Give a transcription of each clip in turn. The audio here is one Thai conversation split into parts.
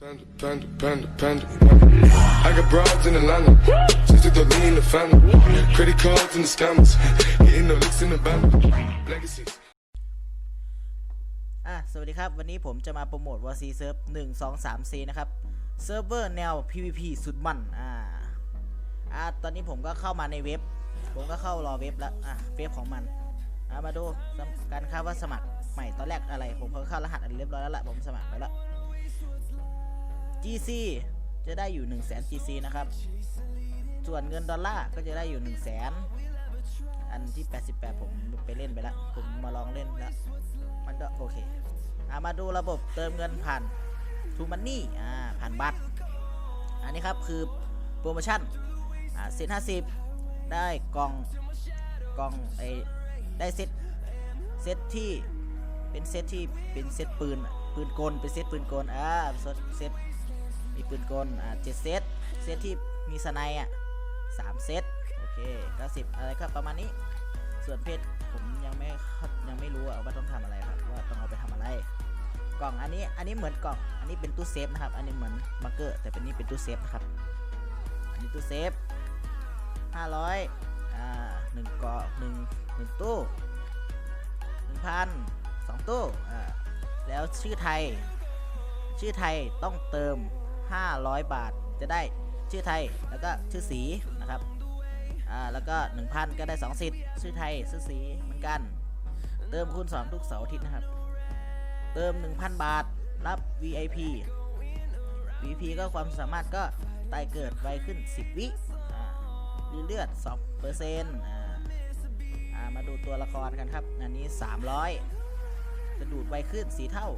Panda, panda, panda, panda. I got broads in Atlanta. Just took the lean in the family. Credit cards and the scammers. Hitting the licks in the band. Legacies. อะสวัสดีครับ วันนี้ผมจะมาโปรโมท w อ c เซิร์ฟ1 2 3 4นะครับ เซิร์ฟเวอร์แนว PVP สุดมัน อ่า อ่า ตอนนี้ผมก็เข้ามาในเว็บ ผมก็เข้ารอเว็บแล้ว อะ เว็บของมัน อ่า มาดูการเข้าว่าสมัครใหม่ ตอนแรกอะไร ผมก็เข้ารหัสอันเรียบร้อยแล้วละผมสมัครไปแล้ว GC จะได้อยู่ 1 0 0 0 0 GC นะครับ ส่วนเงินดอลลาร์ก็จะได้อยู่ 1 0 0 0 0แสนอันที่ 88 ผมไปเล่นไปแล้ว ผมมาลองเล่นแล้ว มันก็โอเคอามาดูระบบเติมเงินผ่านทูมันนี่อ่าผ่านบัตร อันนี้ครับคือโปรโมชั่นอ่าเซ็ตห้าสิบได้กล่องกล่องไอได้เซ็ตเซ็ตที่เป็นเซ็ตที่เป็นเซ็ตปืนปืนกลเป็นเซ็ตปืนกลอ่าเซ็ต มีปืนกลอ่าเจ็ดเซตเซตที่มีสไนอะสามเซตโอเคเก็สิบอะไรก็ประมาณนี้ ส่วนเพชรผมยังไม่ยังไม่รู้ว่าต้องทำอะไรครับว่าต้องเอาไปทำอะไร กล่องอันนี้อันนี้เหมือนกล่องอันนี้เป็นตู้เซฟนะครับ อันนี้เหมือนบังเกอร์แต่เป็นนี่เป็นตู้เซฟนะครับอันนี้ตู้เซฟ500อ่าหนึ่งเกาะหนึ่งหนึ่งตู้หนึ่งพันสองตู้อ่าแล้วชื่อไทย ชื่อไทยต้องเติม 500 บาท จะได้ชื่อไทยแล้วก็ชื่อสีนะครับอ่าแล้วก็ 1,000 ก็ได้2สิทธิ์ชื่อไทยชื่อสีเหมือนกัน เติมคูณ2ทุกเสาร์อาทิตย์นะครับ เติม 1,000 บาทรับ VIP VIP ก็ความสามารถก็ตายเกิดไวขึ้น 10 วิเลือด2เปอร์เซ็นต์ามาดูตัวละครกันครับ อันนี้ 300 จะดูดไวขึ้น 4 เท่า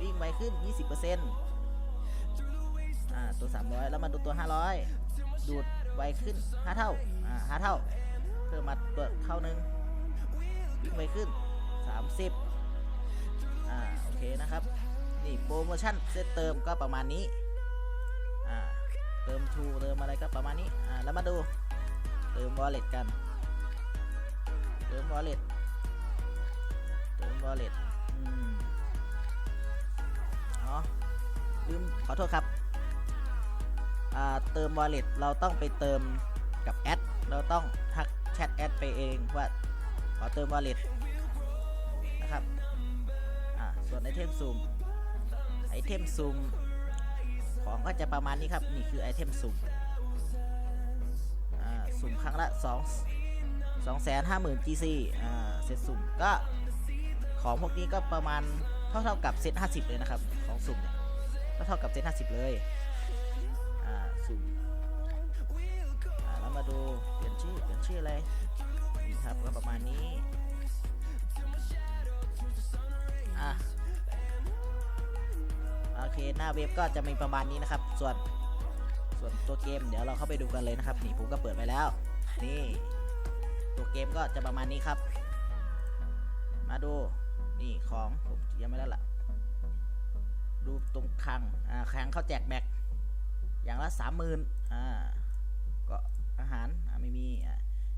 วิ่งไวขึ้น 20%อ่าตัว 300 แล้วมาดูตัว 500 ดูดไวขึ้น 5 เท่าอ่า5เท่า เพิ่มมาตัวเท่านึงวิ่งไวขึ้น 30อ่าโอเคนะครับ นี่โปรโมชั่นเซตเติมก็ประมาณนี้อ่าเติมทูเติมอะไรก็ประมาณนี้อ่าแล้วมาดูเติม wallet กัน เติม wallet เติม wallet อืมอ๋อลืมขอโทษครับ เติม wallet เราต้องไปเติมกับแอดเราต้องทักแชทแอดไปเองว่าขอเติม wallet นะครับส่วนไอเทมซูมไอเทมซูมของก็จะประมาณนี้ครับนี่คือไอเทมซูมสุ่มครั้งละ2 2 5 0 0 0 0 GC อ่าเซตสุ่มก็ของพวกนี้ก็ประมาณเท่าเท่าๆกับเซต50 เลยนะครับ ของสุ่มเนี่ยเท่าเท่ากับเซต50 เลย แล้วมาดูเปลี่ยนชื่อเปลี่ยนชื่ออะไรนี่ครับก็ประมาณนี้อะโอเคหน้าเว็บก็จะมีประมาณนี้นะครับ ส่วนส่วนตัวเกมเดี๋ยวเราเข้าไปดูกันเลยนะครับนี่ผมก็เปิดไปแล้ว นี่ ตัวเกมก็จะประมาณนี้ครับ มาดูนี่ของผมเตรียมไว้แล้วล่ะดูตรงคลังอ่าคลังเขาแจกแบก อย่างละสามหมื่นอ่าก็อาหารอ่าไม่มีอ่า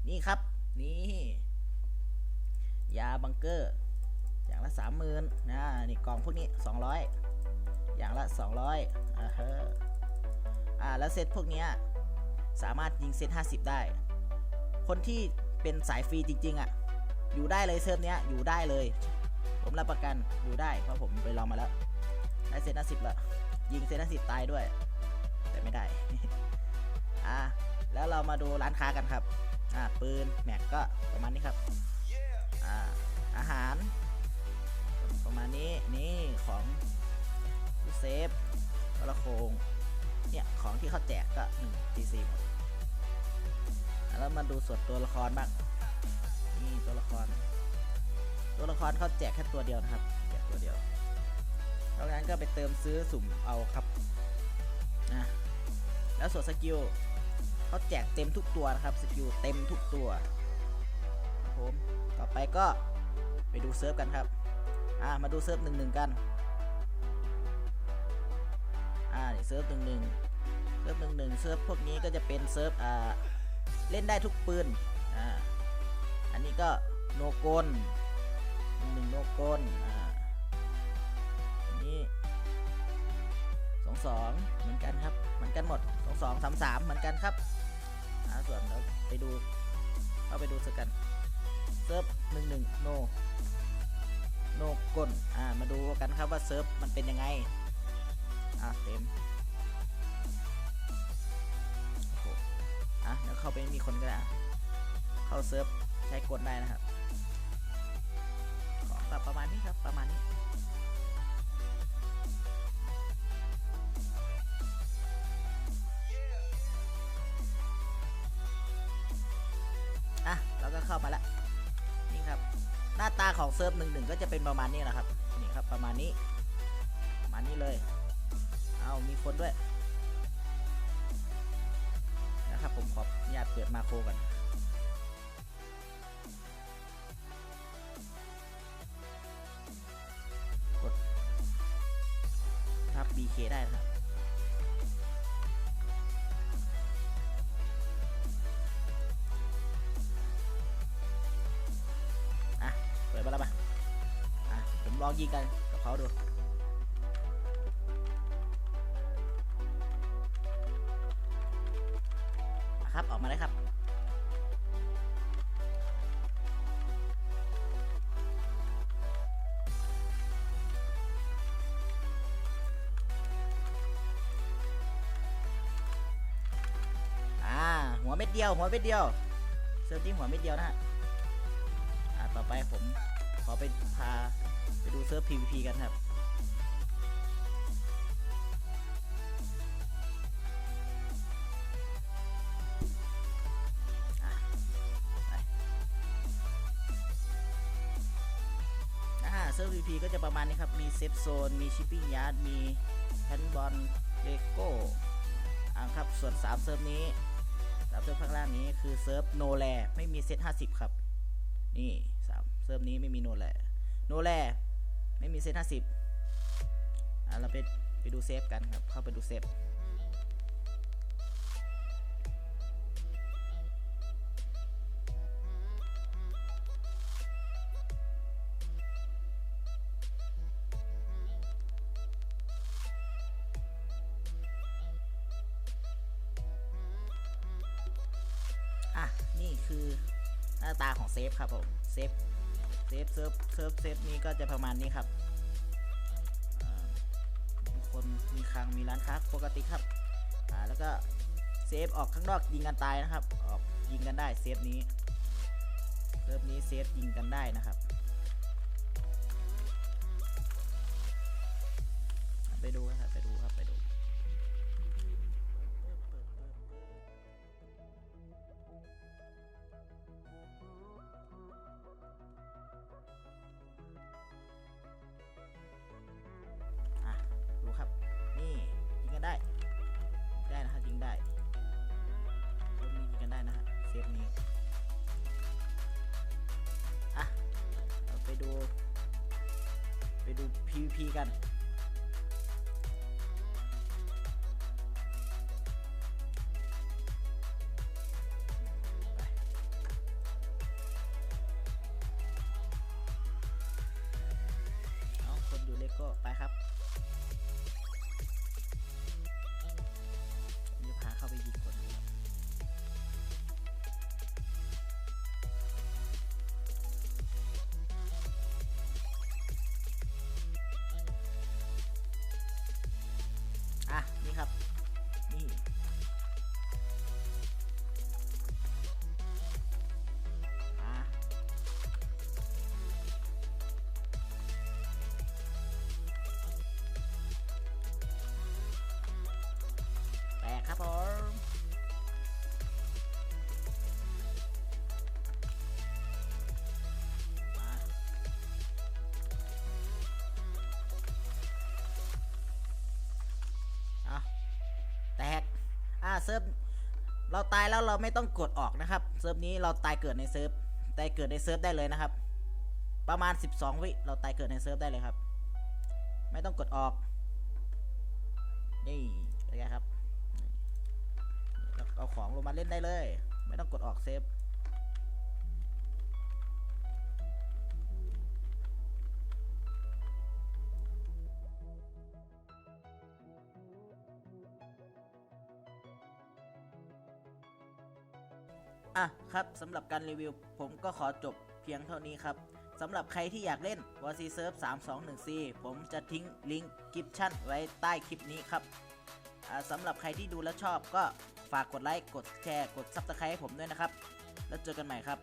นี่ครับนี่ยาบังเกอร์อย่างละสามหมื่นนะนี่กล่องพวกนี้สองร้อยอย่างละสองร้อยอ่าเฮ้ออ่าแล้วเซตพวกนี้สามารถยิงเซตห้าสิบได้ คนที่เป็นสายฟรีจริง ๆอะอยู่ได้เลยเซิร์ฟเนี้ยอยู่ได้เลย ผมรับประกันอยู่ได้เพราะผมไปลองมาแล้วได้เซตห้าสิบละยิงเซตห้าสิบตายด้วย แต่ไม่ได้ อ่า แล้วเรามาดูร้านค้ากันครับ อ่า ปืน แม็กก็ประมาณนี้ครับ อ่า อาหาร ประมาณนี้ นี่ของเซฟกระโคงเนี่ยของที่เขาแจกก็1 GC หมด แล้วมาดูส่วนตัวละครบ้าง นี่ตัวละคร ตัวละครเขาแจกแค่ตัวเดียวนะครับ แจกตัวเดียวเพราะงั้นก็ไปเติมซื้อสุ่มเอาครับนะ แล้วส่วนสกิลเขาแจกเต็มทุกตัวนะครับสกิลเต็มทุกตัวผมต่อไปก็ไปดูเซิร์ฟกันครับอ่ามาดูเซิร์ฟหนึ่งหนึ่งกันอ่าเซิร์ฟหนึ่งหนึ่งเซิร์ฟหนึ่งหนึ่งเซิร์ฟพวกนี้ก็จะเป็นเซิร์ฟอ่าเล่นได้ทุกปืนอ่าอันนี้ก็โนโกนหนึ่งโนโกนอ่า สองเหมือนกันครับ เหมือนกันหมดสองสองสามสามเหมือนกันครับอ่าส่วนเราไปดูเข้าไปดูสกกันเซิร์ฟหนึ่งหนึ่งโนโนกลอ่ามาดูกันครับว่าเซิร์ฟมันเป็นยังไงอ่าเต็มโอ้โหอะเดี๋ยวเข้าไปมีคนก็ได้เข้าเซิร์ฟใช้กดได้นะครับของแบบประมาณนี้ครับประมาณนี้ อะเราก็เข้ามาแล้วนี่ครับ หน้าตาของเซิร์ฟหนึ่งหนึ่งก็จะเป็นประมาณนี้แหละครับนี่ครับประมาณนี้ประมาณนี้เลยเอามีคนด้วยนะครับผมขออนุญาตเปิดมาโครก่อนกดทับ BK ได้นะครับ ยิงกันกับเขาดูครับออกมาได้ครับอ่าหัวเม็ดเดียว หัวเม็ดเดียวเซิร์ฟนี้หัวเม็ดเดียวนะฮะอ่าต่อไปผมขอไปพา ไปดูเซิร์ฟ PVP กันครับอะไปอ่าเซิร์ฟ PVP ก็จะประมาณนี้ครับ มีเซฟโซน มีชิปปิ้งยาร์ด มีแฮนด์บอลเลโก้อ่าครับ ส่วน 3 เซิร์ฟนี้สามเซิร์ฟข้างล่างนี้คือเซิร์ฟโนแลไม่มีเซต50 ครับ นี่สามเซิร์ฟนี้ไม่มีโนแล โนแลไม่มีเซตห้าสิบอะเราไปไปดูเซฟกันครับ เข้าไปดูเซฟอะ นี่คือหน้าตาของเซฟครับผม เซฟ ฟเซิร์ฟเซิร์ฟเซฟนี้ก็จะประมาณนี้ครับมีคนมีคลังมีร้านค้าปกติครับอ่าแล้วก็เซฟออกข้างนอกยิงกันตายนะครับ ออกยิงกันได้เซฟนี้เซิร์ฟนี้เซฟยิงกันได้นะครับ นะฮะเซฟนี้อะเราไปดู ไปดู PVP กัน เซิร์ฟเราตายแล้วเราไม่ต้องกดออกนะครับเซิร์ฟนี้เราตายเกิดในเซิร์ฟตายเกิดในเซิร์ฟได้เลยนะครับ ประมาณ 12 วิเราตายเกิดในเซิร์ฟได้เลยครับ ไม่ต้องกดออกนี่เป็นไรครับเราเอาของลงมาเล่นได้เลย ไม่ต้องกดออกเซฟ อะครับสำหรับการรีวิวผมก็ขอจบเพียงเท่านี้ครับสำหรับใครที่อยากเล่น w a r c s e r v 321 c ผมจะทิ้งลิงก์คลิปชั่นไว้ใต้คลิปนี้ครับสำหรับใครที่ดูแล้วชอบก็ฝากกดไลค์ กดแชร์ กด Subscribe ให้ผมด้วยนะครับ แล้วเจอกันใหม่ครับ